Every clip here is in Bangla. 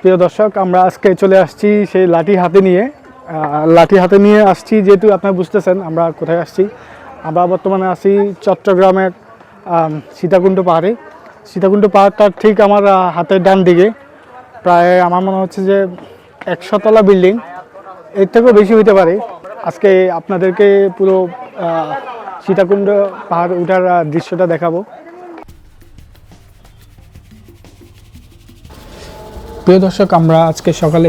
প্রিয় দর্শক, আমরা আজকে চলে আসছি সেই লাঠি হাতে নিয়ে। লাঠি হাতে নিয়ে আসছি যেহেতু আপনারা বুঝতেছেন, আমরা কোথায় আসছি? আমরা বর্তমানে আছি চট্টগ্রামের সীতাকুণ্ড পাহাড়ে। সীতাকুণ্ড পাহাড়টার ঠিক আমার হাতের ডান দিকে। প্রায় আমার মনে হচ্ছে যে একশোতলা বিল্ডিং। এর থেকেও বেশি হতে পারে। আজকে আপনাদেরকে পুরো সীতাকুণ্ড পাহাড় উঠার দৃশ্যটা দেখাবো। প্রিয় দর্শক, আমরা আজকে সকালে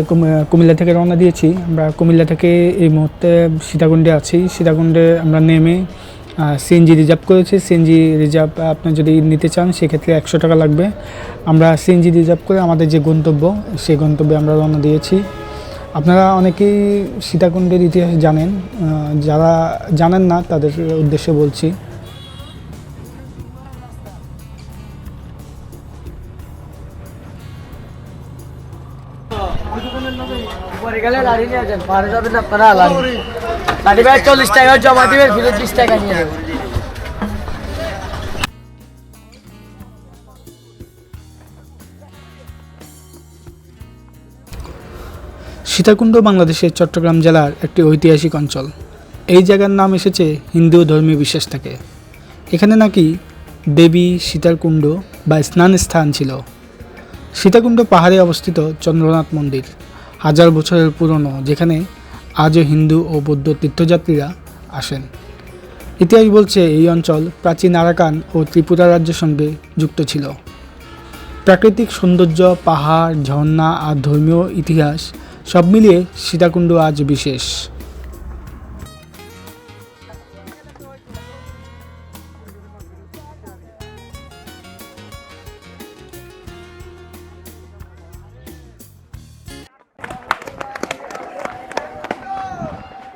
কুমিল্লা থেকে রওনা দিয়েছি। আমরা কুমিল্লা থেকে এই মুহূর্তে সীতাকুণ্ডে আছি। সীতাকুণ্ডে আমরা নেমে সিএনজি রিজার্ভ করেছি। সিএনজি রিজার্ভ আপনি যদি নিতে চান, সেক্ষেত্রে একশো টাকা লাগবে। আমরা সিএনজি রিজার্ভ করে আমাদের যে গন্তব্য, সেই গন্তব্যে আমরা রওনা দিয়েছি। আপনারা অনেকেই সীতাকুণ্ডের ইতিহাস জানেন। যারা জানেন না, তাদের উদ্দেশ্যে বলছি। সীতাকুণ্ড বাংলাদেশের চট্টগ্রাম জেলার একটি ঐতিহাসিক অঞ্চল। এই জায়গার নাম এসেছে হিন্দু ধর্মীয় বিশ্বাস থেকে। এখানে নাকি দেবী, সীতাকুণ্ড বা স্নান স্থান ছিল। সীতাকুণ্ড পাহাড়ে অবস্থিত চন্দ্রনাথ মন্দির। হাজার বছরের পুরনো, যেখানে আজও হিন্দু ও বৌদ্ধ তীর্থযাত্রীরা আসেন। ইতিহাস বলছে এই অঞ্চল প্রাচীন আরাকান ও ত্রিপুরা রাজ্যের সঙ্গে যুক্ত ছিল। প্রাকৃতিক সৌন্দর্য, পাহাড়, ঝর্ণা আর ধর্মীয় ইতিহাস সব মিলিয়ে সীতাকুণ্ড আজ বিশেষ।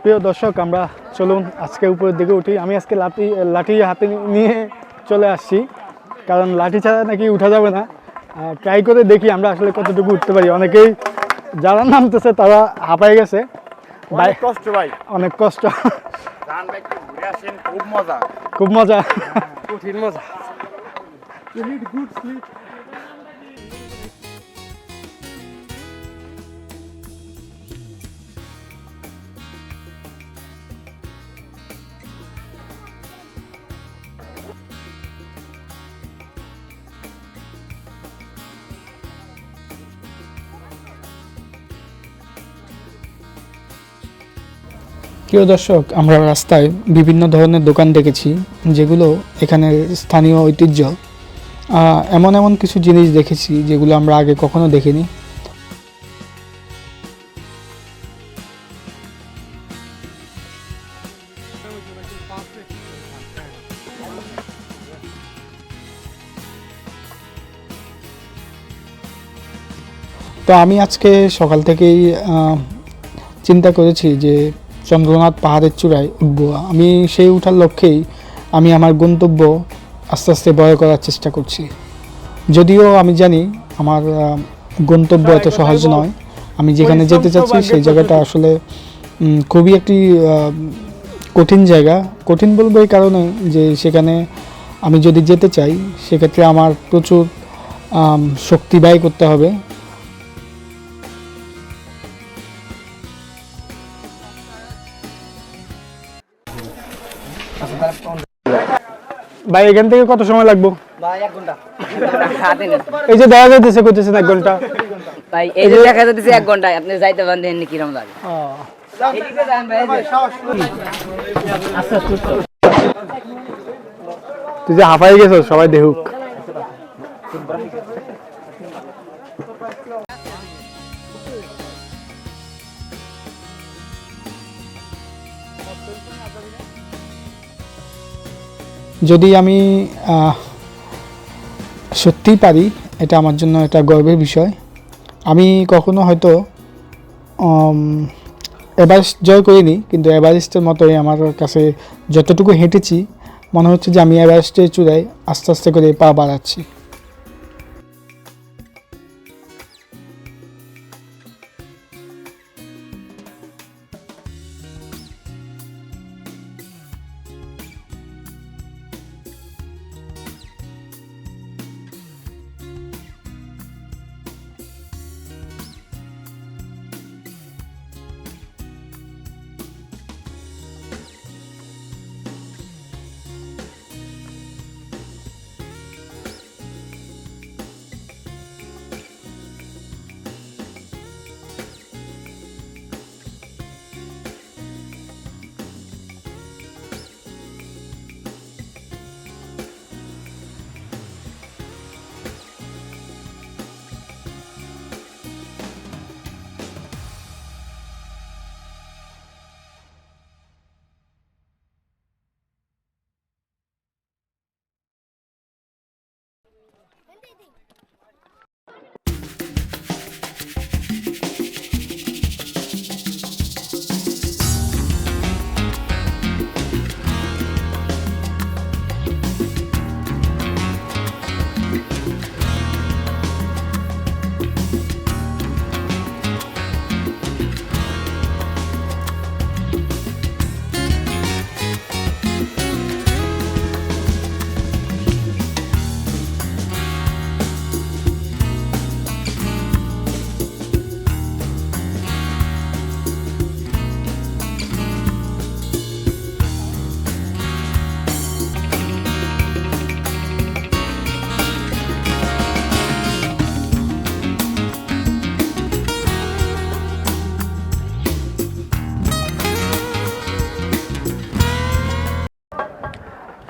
প্রিয় দর্শক আমরা চলুন আজকে উপরের দিকে উঠি। আমি আজকে লাঠি লাঠি হাতে নিয়ে চলে আসছি কারণ লাঠি ছাড়া নাকি উঠা যাবে না। ট্রাই করে দেখি আমরা আসলে কতটুকু উঠতে পারি। অনেকেই যারা নামতেছে তারা হাঁপাই গেছে। অনেক কষ্ট ভাই। অনেক কষ্ট। খুব মজা। খুব মজা। কঠিন মজা। প্রিয় দর্শক, আমরা রাস্তায় বিভিন্ন ধরনের দোকান দেখেছি, যেগুলো এখানের স্থানীয় ঐতিহ্য। এমন এমন কিছু জিনিস দেখেছি, যেগুলো আমরা আগে কখনো দেখিনি। তো আমি আজকে সকাল থেকেই চিন্তা করেছি যে চন্দ্রনাথ পাহাড়ের চূড়ায় উঠবো। আমি সেই উঠার লক্ষ্যেই আমি আমার গন্তব্য আস্তে আস্তে বয় করার চেষ্টা করছি। যদিও আমি জানি আমার গন্তব্য এত সহজ নয়। আমি যেখানে যেতে চাচ্ছি সেই জায়গাটা আসলে খুবই একটি কঠিন জায়গা। কঠিন বলব এই কারণে যে সেখানে আমি যদি যেতে চাই সেক্ষেত্রে আমার প্রচুর শক্তি ব্যয় করতে হবে। ভাই এখান থেকে কত সময় লাগবে? ঘণ্টা। এই যে দেখা যাইতেছে কইতেছেন এক ঘণ্টা। ভাই এই যে দেখা যাচ্ছে এক ঘন্টায় আপনি যাইতে পারেন কিরম লাগে। তুই যে হাঁপাই গেছ সবাই দেখুক। যদি আমি সত্যিই পারি, এটা আমার জন্য একটা গর্বের বিষয়। আমি কখনো হয়তো এভারেস্ট জয় করিনি, কিন্তু এভারেস্টের মতোই আমার কাছে যতটুকু হেঁটেছি, মনে হচ্ছে যে আমি এভারেস্টের চূড়ায় আস্তে আস্তে করে পা বাড়াচ্ছি।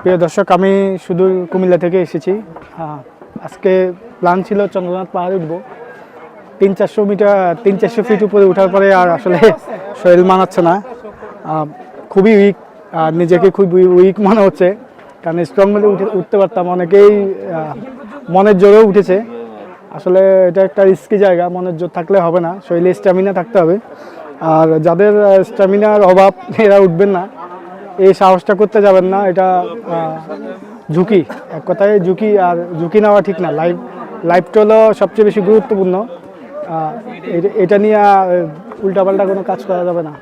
প্রিয় দর্শক, আমি সুদূর কুমিল্লা থেকে এসেছি। আজকে প্ল্যান ছিল চন্দ্রনাথ পাহাড়ে উঠবো। তিন চারশো মিটার, তিন চারশো ফিট উপরে ওঠার পরে আর আসলে শরীর মানাচ্ছে না। খুবই উইক আর নিজেকে খুব উইক মনে হচ্ছে। কারণ স্ট্রং হলে উঠে, উঠতে পারতাম, অনেকেই মনের জোরেও উঠেছে। আসলে এটা একটা রিস্কি জায়গা, মনের জোর থাকলে হবে না। শরীরে স্ট্যামিনা থাকতে হবে। আর যাদের স্ট্যামিনার অভাব, এরা উঠবেন না। এই সাহসটা করতে যাবেন না, এটা ঝুঁকি। এক কথায় ঝুঁকি আর ঝুঁকি নেওয়া ঠিক না। লাইফ লাইফটা হলো সবচেয়ে বেশি গুরুত্বপূর্ণ। এটা- নিয়ে উল্টাপাল্টা কোনো কাজ করা যাবে না।